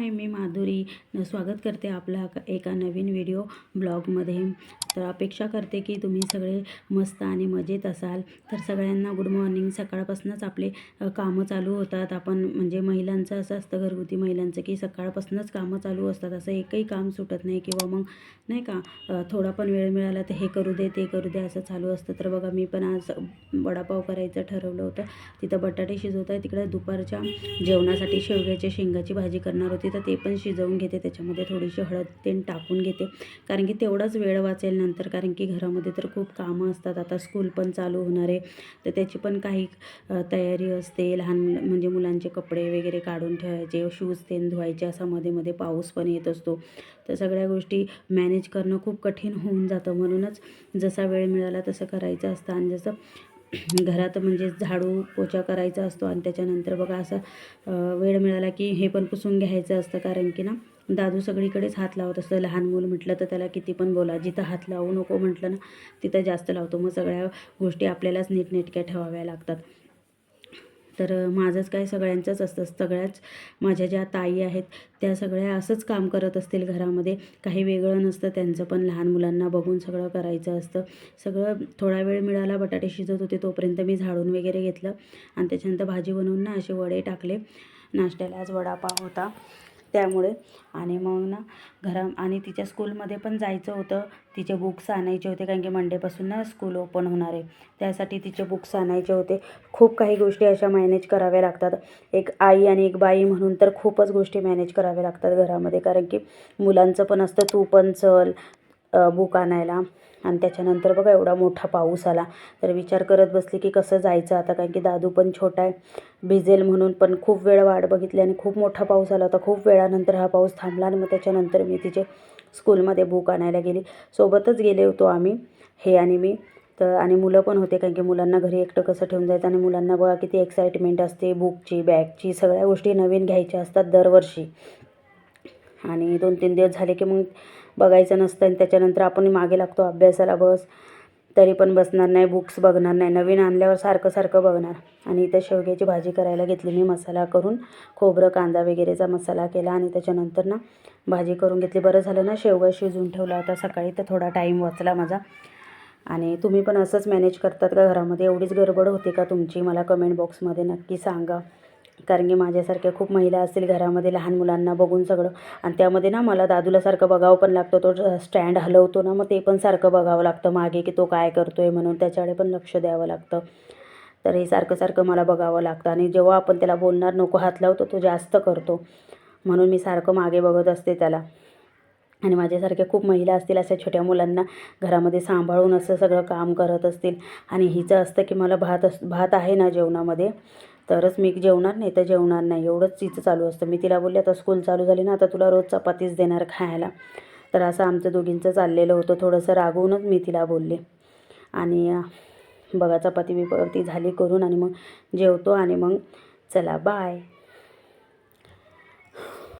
नाही मी माधुरी. स्वागत करते आपला एका नवीन व्हिडिओ ब्लॉगमध्ये. तर अपेक्षा करते की तुम्ही सगळे मस्त आणि मजेत असाल. तर सगळ्यांना गुड मॉर्निंग सकाळपासूनच आपले कामं चालू होतात. आपण म्हणजे महिलांचं असं असतं घरगुती महिलांचं की सकाळपासूनच कामं चालू असतात. असं एकही काम सुटत नाही किंवा मग नाही का थोडा पण वेळ मिळाला तर हे करू दे ते करू दे असं चालू असतं. तर बघा मी पण आज वडापाव करायचं ठरवलं होतं. तिथं बटाटे शिजवत आहे तिकडे दुपारच्या जेवणासाठी शेवग्याच्या शेंगाची भाजी करणार होती. तर ते पण शिजवून घेते. त्याच्यामध्ये थोडीशी हळद तेल टाकून घेते. कारण की तेवढाच वेळ वाचेल नंतर. कारण की घरामध्ये तर खूप कामं असतात. आता स्कूल पण चालू होणार आहे. तर त्याची पण काही तयारी असते. लहान म्हणजे मुलांचे कपडे वगैरे काढून ठेवायचे. शूज तेन धुवायचे. असा मध्ये मध्ये पाऊस पण येत असतो. तर सगळ्या गोष्टी मॅनेज करणं खूप कठीण होऊन जातं. म्हणूनच जसा वेळ मिळाला तसं करायचं असतं. आणि जसं घरात म्हणजे झाडू पोछा करायचा असतो आणि त्याच्यानंतर बघा असं वेळ मिळाला की हे पण पुसून घ्यायचं असतं कारण की ना दादू सगळीकडेच हात लावत असतं. लहान मूल म्हटलं तर त्याला किती पण बोला जिथं हात लावू नको म्हटलं ना तिथं जास्त लावतो. मग सगळ्या गोष्टी आपल्यालाच नीटनेटक्या ठेवाव्या लागतात. तर माझंच काय सगळ्यांचंच असतं. सगळ्याच माझ्या ज्या ताई आहेत त्या सगळ्या असंच काम करत असतील घरामध्ये. काही वेगळं नसतं त्यांचं पण लहान मुलांना बघून सगळं करायचं असतं. सगळं थोडा वेळ मिळाला बटाटे शिजत होते तोपर्यंत मी झाडून वगैरे घेतलं. आणि त्याच्यानंतर भाजी बनवून ना असे वडे टाकले. नाश्त्याला आज वडापाव होता. त्यामुळे. आणि मग ना घरा आणि तिच्या स्कूलमध्ये पण जायचं होतं. तिचे बुक्स आणायचे होते कारण की मंडेपासून ना स्कूल ओपन होणार आहे. त्यासाठी तिचे बुक्स आणायचे होते. खूप काही गोष्टी अशा मॅनेज कराव्या लागतात. एक आई आणि एक बाई म्हणून तर खूपच गोष्टी मॅनेज कराव्या लागतात घरामध्ये. कारण की मुलांचं पण असतं तू पण चल बुक आणायला. आणि त्याच्यानंतर बघा एवढा मोठा पाऊस आला. तर विचार करत बसले की कसं जायचं आता कारण की दादू पण छोटा आहे. भिजेल म्हणून पण खूप वेळ वाट बघितली आणि खूप मोठा पाऊस आला होता. खूप वेळानंतर हा पाऊस थांबला आणि मग त्याच्यानंतर मी तिचे स्कूलमध्ये बुक आणायला गेली. सोबतच गेले होतो आम्ही हे आणि मी. तर आणि मुलं पण होते कारण की मुलांना घरी एकटं कसं ठेवून जायचं आणि मुलांना बघा किती एक्साइटमेंट असते. बुकची बॅगची सगळ्या गोष्टी नवीन घ्यायच्या असतात दरवर्षी. आणि दोन तीन दिवस झाले की मग बघायचं नसतं आणि त्याच्यानंतर आपण मागे लागतो अभ्यासाला बस. तरी पण बसणार नाही बुक्स बघणार नाही नवीन आणल्यावर सारखं सारखं बघणार. आणि इथं शेवग्याची भाजी करायला घेतली मी मसाला करून खोबरं कांदा वगैरेचा मसाला केला आणि त्याच्यानंतर ना भाजी करून घेतली. बरं झालं ना शेवगा शिजून ठेवला होता सकाळी तर थोडा टाईम वाचला माझा. आणि तुम्ही पण असंच मॅनेज करतात का घरामध्ये? एवढीच गडबड होते का तुमची? मला कमेंट बॉक्समध्ये नक्की सांगा. कारण की माझ्यासारख्या खूप महिला असतील घरामध्ये लहान मुलांना बघून सगळं. आणि त्यामध्ये ना मला दादूला सारखं बघावं पण लागतं तो स्टँड हलवतो ना मग ते पण सारखं बघावं लागतं मागे की तो काय करतो आहे म्हणून. त्याच्याकडे पण लक्ष द्यावं लागतं. तर हे सारखं सारखं मला बघावं लागतं. आणि जेव्हा आपण त्याला बोलणार नको हात लावतो तो जास्त करतो. म्हणून मी सारखं मागे बघत असते त्याला. आणि माझ्यासारख्या खूप महिला असतील अशा छोट्या मुलांना घरामध्ये सांभाळून असं सगळं काम करत असतील. आणि हिचं असतं की मला भात अस भात आहे ना जेवणामध्ये. तरच मी जेवणार नाही तर जेवणार नाही. एवढंच तिचं चालू असतं. मी तिला बोलले आता स्कूल चालू झाली ना आता तुला रोज चपातीच देणार खायला. तर असं आमचं दोघींचं चाललेलं होतं. थोडंसं रागवूनच मी तिला बोलले. आणि बघा चपाती बिपाती झाली करून आणि मग जेवतो आणि मग चला बाय